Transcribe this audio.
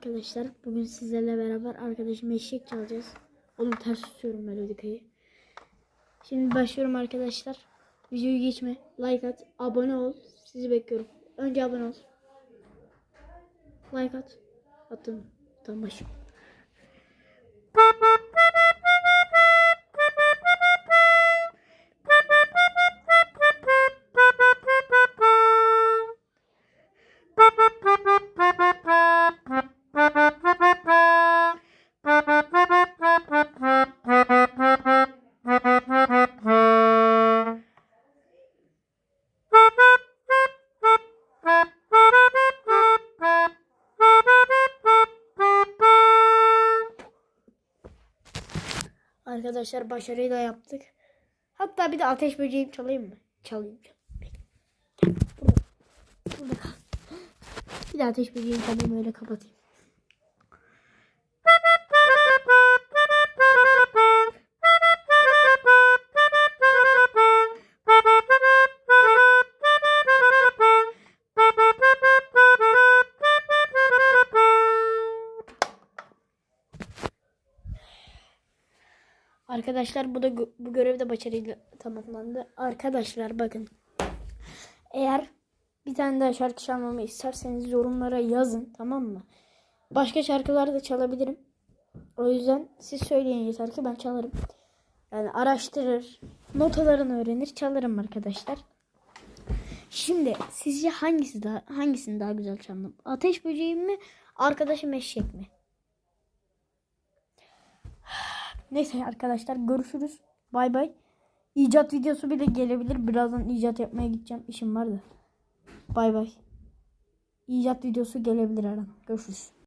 arkadaşlar. Bugün sizlerle beraber arkadaşım eşek çalacağız. Oğlum ters tutuyorum melodikayı. Şimdi başlıyorum arkadaşlar. Videoyu geçme. Like at. Abone ol. Sizi bekliyorum. Önce abone ol. Like at. Attım. Tamam başlıyorum. Arkadaşlar başarıyla yaptık. Hatta bir de ateş böceğim çalayım mı? Çalayım. Bir de ateş böceğim çalayım öyle kapatayım. Arkadaşlar bu da bu görev de başarıyla tamamlandı. Arkadaşlar bakın. Eğer bir tane daha şarkı çalmamı isterseniz yorumlara yazın tamam mı? Başka şarkılar da çalabilirim. O yüzden siz söyleyin yeter ki ben çalarım. Yani araştırır, notalarını öğrenir, çalarım arkadaşlar. Şimdi sizce hangisi daha hangisini daha güzel çaldım? Ateş böceğim mi, arkadaşım eşek mi? Neyse arkadaşlar görüşürüz. Bay bay. İcat videosu bile gelebilir. Birazdan icat yapmaya gideceğim. İşim var da. Bay bay. İcat videosu gelebilir her. Görüşürüz.